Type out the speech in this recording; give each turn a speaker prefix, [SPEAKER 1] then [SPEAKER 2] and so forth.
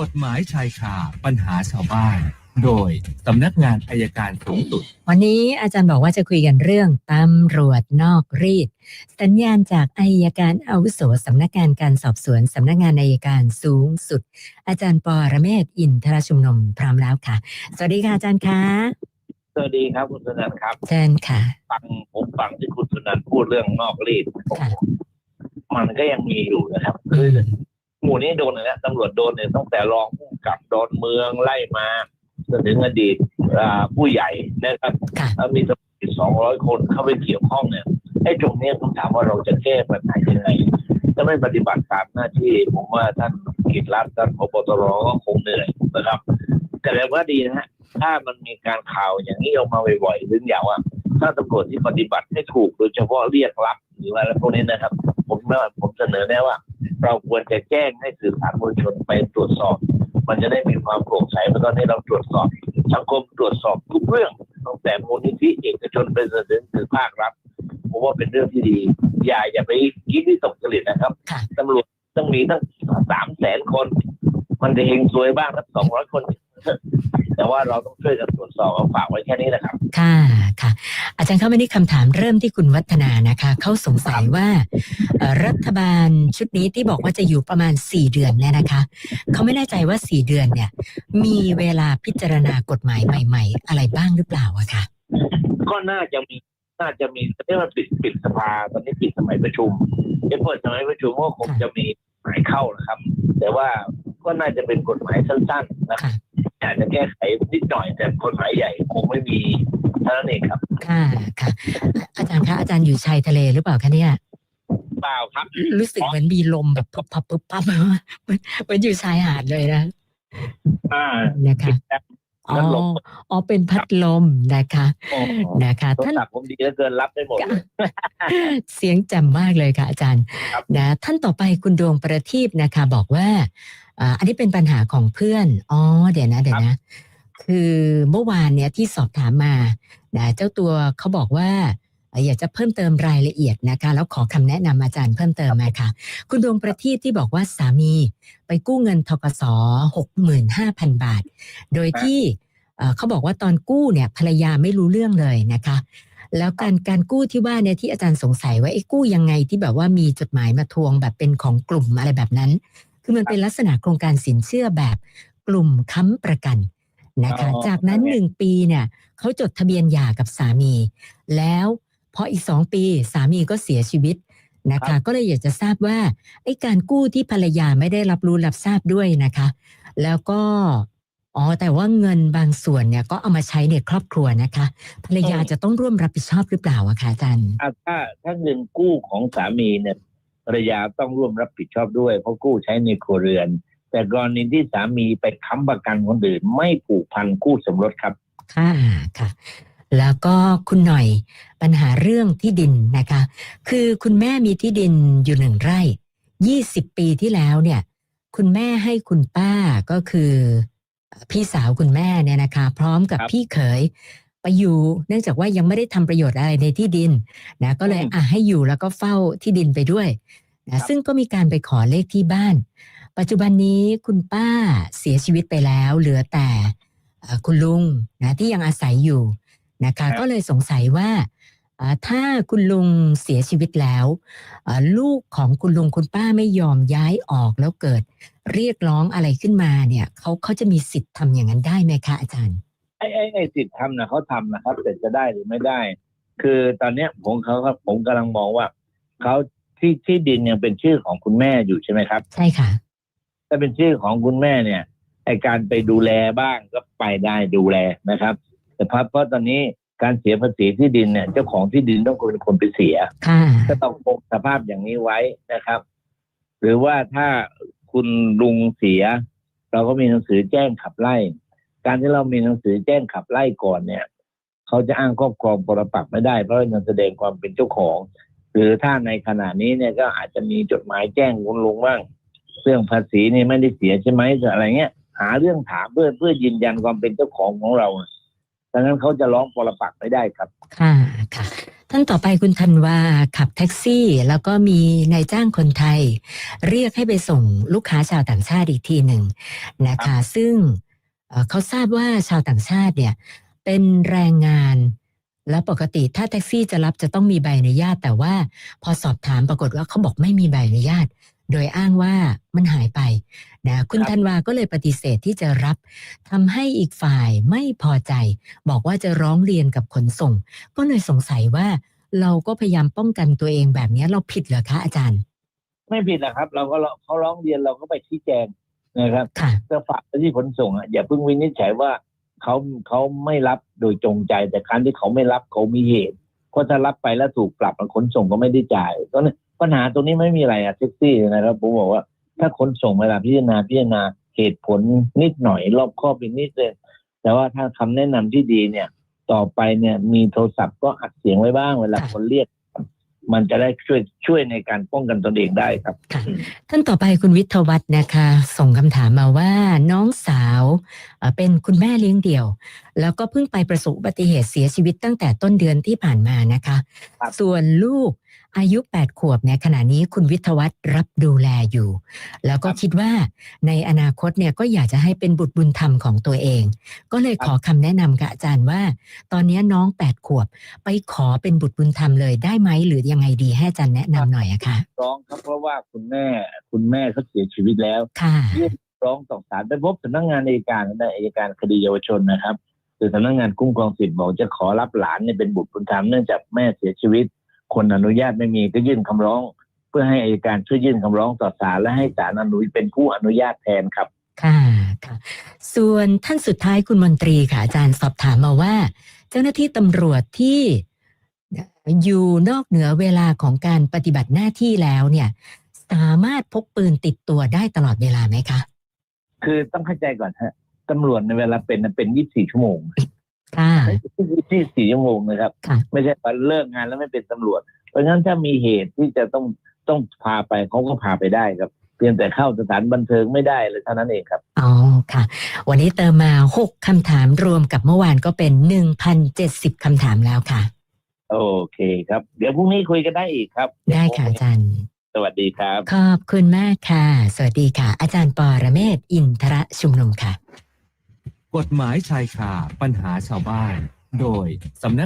[SPEAKER 1] กฎหมายชายคาปัญหาชาวบ้าน โดยสำนักงานอายการสูงสุด
[SPEAKER 2] วันนี้อาจารย์บอกว่าจะคุยกันเรื่องตำรวจนอกรีด สัญญาณจากอายการอาวุโสสำนักงานการสอบสวนสำนักงานอายการสูงสุด อาจารย์ปอระเมศวร์อินทรชุมนุมพร้อมแล้วค่ะ สวัสดีค่ะอาจารย์คะ
[SPEAKER 3] สวัสดีครับคุณสุนันท์ครับ
[SPEAKER 2] เชิญค่ะ
[SPEAKER 3] ฟังผมฟังที่คุณสุนันท์พูดเรื่องนอกรีด
[SPEAKER 2] ค่ะ
[SPEAKER 3] มันก็ยังมีอยู่นะครับ คือ หมู่นี้โดนเลยนะตำรวจโดนเนี่ยตั้งแต่รองผู้กำกับโดนเมืองไล่มาจนถึงอดีตอ่าผู้ใหญ่นะครับ
[SPEAKER 2] ค่ะ
[SPEAKER 3] แล้วมีตำรวจสองร้อยคนเข้าไปเกี่ยวข้องเนี่ยไอ้ตรงเนี้ยผมถามว่าเราจะแก้ปัญหายังไงถ้าไม่ปฏิบัติตามหน้าที่ผมว่าท่านกิจรัตน์ท่านพบตรก็คงเหนื่อยนะครับ แต่แล้วว่าดีนะฮะถ้ามันมีการข่าวอย่างนี้ออกมาบ่อยๆหรืออย่างว่า ถ้าตำรวจที่ปฏิบัติให้ถูกโดยเฉพาะเรียกรับหรือว่าอะไรพวกนี้นะครับ ผมว่าผมเสนอแนะว่า เราควรจะแจ้งให้สื่อสารมวลชนไปตรวจสอบ มันจะได้มีความโปร่งใสเพราะตอนนี้เราตรวจสอบสังคมตรวจสอบทุกเรื่องตั้งแต่มูลนิธิเอกชนไปจนถึงถึงภาครัฐผมว่าเป็นเรื่องที่ดี อย่าอย่าไปคิดที่ตกจริตนะครับ
[SPEAKER 2] ค่ะ
[SPEAKER 3] ตำรวจต้องมีตั้งสามแสนคน มันจะเฮงซวยบ้างสักสองร้อยคน แต่ว่าเราต้องช่วยกันตรวจสอบเอาฝากไว้แค่นี้นะครับ
[SPEAKER 2] ค่ะค่ะ อาจารย์เข้ามาที่คำถามเริ่มที่คุณวัฒนานะคะเขาสงสัยว่าเอ่อรัฐบาลชุดนี้ที่บอกว่าจะอยู่ประมาณ 4 เดือนเนี่ยนะคะเขาไม่แน่ใจว่า 4 เดือนเนี่ย มีเวลาพิจารณากฎหมายใหม่ ๆ อะไรบ้างหรือเปล่าอะคะ
[SPEAKER 3] ก็น่าจะมีน่าจะมีแต่ที่มันปิดปิดสภาตอนนี้ปิดสมัยประชุมจะเปิดสมัยประชุมก็คงจะมีหมายเข้านะครับ แต่ว่าก็น่าจะเป็นกฎหมายสั้นๆนะครับ
[SPEAKER 2] ค่ะ
[SPEAKER 3] อาจจะแก้ไขนิดหน่อย แต่กฎหมายใหญ่คงไม่มีเท่านั้นเองครับ
[SPEAKER 2] ค่ะค่ะ อาจารย์คะอาจารย์อยู่ชายทะเลหรือเปล่าคะเนี่ย
[SPEAKER 3] เปล่าครับ
[SPEAKER 2] รู้สึกเหมือนมีลมแบบปุ๊บพับปุ๊บพับเหมือนเหมือนอยู่ชายหาดเลยนะ
[SPEAKER 3] อ่า
[SPEAKER 2] นะคะ อ๋อ
[SPEAKER 3] พัดลม
[SPEAKER 2] อ๋อ เป็นพัดลมนะคะ
[SPEAKER 3] โอ้โห
[SPEAKER 2] นะคะ
[SPEAKER 3] โทร
[SPEAKER 2] ท่าน
[SPEAKER 3] ศัพท์ผมดีเหลือเกินรับได้หมดเลย
[SPEAKER 2] เสียงแจ่มมากเลยค่ะอาจารย์
[SPEAKER 3] ครับ
[SPEAKER 2] นะท่านต่อไปคุณดวงประทีปนะคะ บอกว่าอ่าอันนี้เป็นปัญหาของเพื่อนอ๋อเดี๋ยวนะเดี๋ยวนะ คือเมื่อวานเนี่ยที่สอบถามมานะเจ้าตัวเขาบอกว่าเอ่ออยากจะเพิ่มเติมรายละเอียดนะคะ แล้วขอคำแนะนำอาจารย์เพิ่มเติมมาค่ะ คุณดวงประทีปที่บอกว่าสามีไปกู้เงินทกสหกหมื่นห้าพันบาท โดยที่เอ่อเขาบอกว่าตอนกู้เนี่ยภรรยาไม่รู้เรื่องเลยนะคะ แล้วการการกู้ที่ว่าเนี่ยที่อาจารย์สงสัยว่าไอ้กู้ยังไงที่แบบว่ามีจดหมายมาทวงแบบเป็นของกลุ่มอะไรแบบนั้น คือมันเป็นลักษณะโครงการสินเชื่อแบบกลุ่มค้ำประกันนะคะ
[SPEAKER 3] อ๋อ
[SPEAKER 2] จากนั้น
[SPEAKER 3] โอเค
[SPEAKER 2] หนึ่งปีเนี่ยเขาจดทะเบียนหย่ากับสามี แล้ว พออีกสองปีสามีก็เสียชีวิตนะคะก็เลยอยากจะทราบว่าไอ้การกู้ที่ภรรยาไม่ได้รับรู้รับทราบด้วยนะคะ แล้วก็อ๋อแต่ว่าเงินบางส่วนเนี่ยก็เอามาใช้ในครอบครัวนะคะ ภรรยาจะต้องร่วมรับผิดชอบหรือเปล่าอะคะอาจารย์
[SPEAKER 3] อะถ้าถ้าเงินกู้ของสามีเนี่ยภรรยาต้องร่วมรับผิดชอบด้วย เพราะกู้ใช้ในครัวเรือน แต่กรณีที่สามีไปค้ำประกันคนอื่น ไม่ผูกพันคู่สมรสครับ
[SPEAKER 2] ค่ะค่ะ แล้วก็คุณหน่อยปัญหาเรื่องที่ดินนะคะ คือคุณแม่มีที่ดินอยู่หนึ่งไร่ยี่สิบปีที่แล้วเนี่ย คุณแม่ให้คุณป้าก็คือพี่สาวคุณแม่เนี่ยนะคะ พร้อมกับ
[SPEAKER 3] ครับ
[SPEAKER 2] พี่เขยไปอยู่ เนื่องจากว่ายังไม่ได้ทำประโยชน์อะไรในที่ดินนะก็เลย
[SPEAKER 3] อืม
[SPEAKER 2] อะให้อยู่แล้วก็เฝ้าที่ดินไปด้วย
[SPEAKER 3] ครั
[SPEAKER 2] นะ
[SPEAKER 3] บ
[SPEAKER 2] ซึ่งก็มีการไปขอเลขที่บ้าน ปัจจุบันนี้คุณป้าเสียชีวิตไปแล้ว เหลือแต่เอ่อคุณลุงนะที่ยังอาศัยอยู่ นะคะ ก็เลยสงสัยว่าอ่าถ้าคุณลุงเสียชีวิตแล้วอ่าลูกของคุณลุงคุณป้าไม่ยอมย้ายออกแล้วเกิด เรียกร้องอะไรขึ้นมาเนี่ยเขาเขาจะมีสิทธิ์ทำอย่างนั้นได้ไหมคะอาจารย์
[SPEAKER 3] ไอ้ไอ้ไอ้สิทธิ์ทำนะเขาทำนะครับแต่จะได้หรือไม่ได้ คือตอนเนี้ยผมเขาผมกำลังมองว่าเขาที่ที่ดินยังเป็นชื่อของคุณแม่อยู่ใช่ไหมครับ
[SPEAKER 2] ใช่ค่ะ
[SPEAKER 3] ถ้าเป็นชื่อของคุณแม่เนี่ยไอการไปดูแลบ้างก็ไปได้ดูแลนะครับ แต่เพราะเพราะตอนนี้การเสียภาษีที่ดินเนี่ยเจ้าของที่ดินต้องเป็นคนไปเสีย
[SPEAKER 2] ค่ะ
[SPEAKER 3] ก็ต้องคงสภาพอย่างนี้ไว้นะครับ หรือว่าถ้าคุณลุงเสีย เราก็มีหนังสือแจ้งขับไล่ การที่เรามีหนังสือแจ้งขับไล่ก่อนเนี่ยเขาจะอ้างครอบครองปรปักษ์ไม่ได้เพราะยังแสดงความเป็นเจ้าของ หรือถ้าในขณะนี้เนี่ยก็อาจจะมีจดหมายแจ้งคุณลุงบ้างเรื่องภาษีนี่ไม่ได้เสียใช่ไหมหรืออะไรเงี้ยหาเรื่องถามเพื่อเพื่อยืนยันความเป็นเจ้าของของเรา ดังนั้นเขาจะร้องปรปักษ์ไม่ได้ครับ
[SPEAKER 2] ค่ะค่ะ ท่านต่อไปคุณธันวาขับแท็กซี่ แล้วก็มีนายจ้างคนไทย เรียกให้ไปส่งลูกค้าชาวต่างชาติอีกทีหนึ่งนะคะ ซึ่งเอ่อเขาทราบว่าชาวต่างชาติเนี่ย เป็นแรงงานและปกติถ้าแท็กซี่จะรับจะต้องมีใบอนุญาต แต่ว่าพอสอบถามปรากฏว่าเขาบอกไม่มีใบอนุญาต โดยอ้างว่ามันหายไปนะคุณ
[SPEAKER 3] ครับ
[SPEAKER 2] ธันวาก็เลยปฏิเสธที่จะรับทำให้อีกฝ่ายไม่พอใจ บอกว่าจะร้องเรียนกับขนส่ง ก็เลยสงสัยว่าเราก็พยายามป้องกันตัวเองแบบนี้เราผิดเหรอคะอาจารย์
[SPEAKER 3] ไม่ผิดนะครับ เราก็เขาร้องเรียนเราก็ไปชี้แจงนะครับ
[SPEAKER 2] ค่ะ
[SPEAKER 3] จะฝากไปที่ขนส่งอะอย่าเพิ่งวินิจฉัยว่าเขาเขาไม่รับโดยจงใจแต่การที่เขาไม่รับเขามีเหตุเพราะถ้ารับไปแล้วถูกปรับขนส่งก็ไม่ได้จ่ายก็เนี่ย ปัญหาตรงนี้ไม่มีอะไรอะแท็กซี่นะครับผมบอกว่าถ้าขนส่งเวลาพิจารณาพิจารณาเหตุผลนิดหน่อย รอบครอบอีกนิดเลยแต่ว่าถ้าคำแนะนำที่ดีเนี่ย ต่อไปเนี่ยมีโทรศัพท์ก็อัดเสียงไว้บ้างเวลาคนเรียก มันจะได้ช่วยช่วยในการป้องกันตนเองได้ครับ
[SPEAKER 2] ค่ะท่านต่อไปคุณวิทยวัฒน์นะคะ ส่งคำถามมาว่าน้องสาวเอ่อเป็นคุณแม่เลี้ยงเดี่ยว แล้วก็เพิ่งไปประสบอุบัติเหตุเสียชีวิตตั้งแต่ต้นเดือนที่ผ่านมานะคะ
[SPEAKER 3] ครับ
[SPEAKER 2] ส่วนลูกอายุ 8 ขวบเนี่ยขณะนี้คุณวิทยวัฒน์รับดูแลอยู่ แล้วก็คิดว่าในอนาคตเนี่ยก็อยากจะให้เป็นบุตรบุญธรรมของตัวเอง ก็เลยขอคำแนะนำกับอาจารย์ว่า ตอนนี้น้อง 8 ขวบ ไปขอเป็นบุตรบุญธรรมเลยได้ไหมหรือยังไงดีให้อาจารย์แนะนำหน่อยอะค่ะ
[SPEAKER 3] ร้องครับเพราะว่าคุณแม่คุณแม่เขาเสียชีวิตแล้ว
[SPEAKER 2] ค่ะ
[SPEAKER 3] ยื่นร้องต่อศาลไปพบสำนักงานอัยการในอัยการคดีเยาวชนนะครับคือสำนักงานคุ้มครองสิทธิ์บอกจะขอรับหลานเนี่ยเป็นบุตรบุญธรรมเนื่องจากแม่เสียชีวิต คนอนุญาตไม่มีก็ยื่นคำร้อง เพื่อให้อัยการช่วยยื่นคำร้องต่อศาลและให้ศาลอนุญเป็นผู้อนุญาตแทนครับ
[SPEAKER 2] ค่ะค่ะ ส่วนท่านสุดท้ายคุณมนตรีค่ะอาจารย์สอบถามมาว่า เจ้าหน้าที่ตำรวจที่ อยู่นอกเหนือเวลาของการปฏิบัติหน้าที่แล้วเนี่ย สามารถพกปืนติดตัวได้ตลอดเวลาไหมคะ
[SPEAKER 3] คือต้องเข้าใจก่อนฮะตำรวจในเวลาเป็นน่ะเป็น24ชั่วโมง
[SPEAKER 2] ค่ะ
[SPEAKER 3] 24ชั่วโมงนะครับ
[SPEAKER 2] ค่ะ
[SPEAKER 3] ไม่ใช่ว่าเลิกงานแล้วไม่เป็นตำรวจ เพราะฉะนั้นถ้ามีเหตุที่จะต้องต้องพาไปเขาก็พาไปได้ครับเพียงแต่เข้าสถานบันเทิงไม่ได้เลยเท่านั้นเองครับ
[SPEAKER 2] อ๋อค่ะ วันนี้เติมมา 6 คำถามรวมกับเมื่อวานก็เป็น 1,070 คำถามแล้วค่ะ
[SPEAKER 3] โอเคครับ เดี๋ยวพรุ่งนี้คุยกันได้อีกครับ
[SPEAKER 2] ได้ค่ะอาจารย์
[SPEAKER 3] สวัสดีครับ
[SPEAKER 2] ขอบคุณมากค่ะ สวัสดีค่ะ อาจารย์ปอระเมศวร์อินทรชุมนุมค่ะ
[SPEAKER 1] กฎหมายชายคาปัญหาชาวบ้าน โดยสำนัก